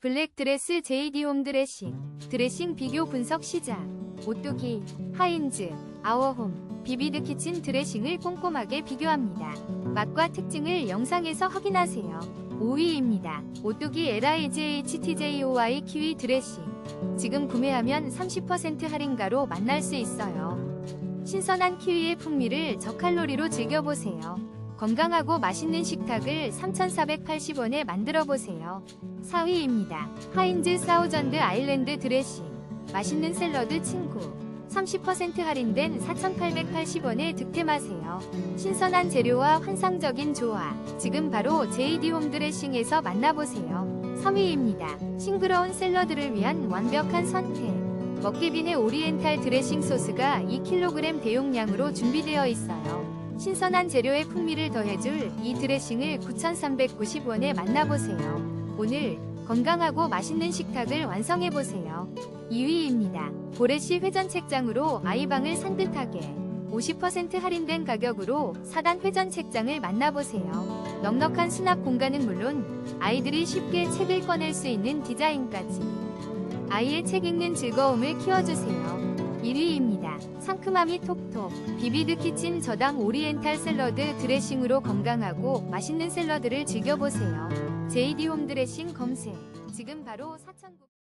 블랙 드레스 JD 홈 드레싱, 드레싱 비교 분석 시작. 오뚜기, 하인즈, 아워홈, 비비드 키친 드레싱을 꼼꼼하게 비교합니다. 맛과 특징을 영상에서 확인하세요. 5위입니다. 오뚜기 LIGHTJOY 키위 드레싱. 지금 구매하면 30% 할인가로 만날 수 있어요. 신선한 키위의 풍미를 저칼로리로 즐겨보세요. 건강하고 맛있는 식탁을 3,480원에 만들어 보세요. 4위입니다. 하인즈 사우전드 아일랜드 드레싱. 맛있는 샐러드 친구. 30% 할인된 4,880원에 득템하세요. 신선한 재료와 환상적인 조화. 지금 바로 JD 홈 드레싱에서 만나보세요. 3위입니다. 싱그러운 샐러드를 위한 완벽한 선택. 먹기빈의 오리엔탈 드레싱 소스가 2kg 대용량으로 준비되어 있어요. 신선한 재료의 풍미를 더해줄 이 드레싱을 9,390원에 만나보세요. 오늘 건강하고 맛있는 식탁을 완성해보세요. 2위입니다. 보레시 회전 책장으로 아이방을 산뜻하게 50% 할인된 가격으로 4단 회전 책장을 만나보세요. 넉넉한 수납 공간은 물론 아이들이 쉽게 책을 꺼낼 수 있는 디자인까지 아이의 책 읽는 즐거움을 키워주세요. 1위입니다. 상큼함이 톡톡 비비드 키친 저당 오리엔탈 샐러드 드레싱으로 건강하고 맛있는 샐러드를 즐겨보세요. JD 홈 드레싱 검색 지금 바로 4,900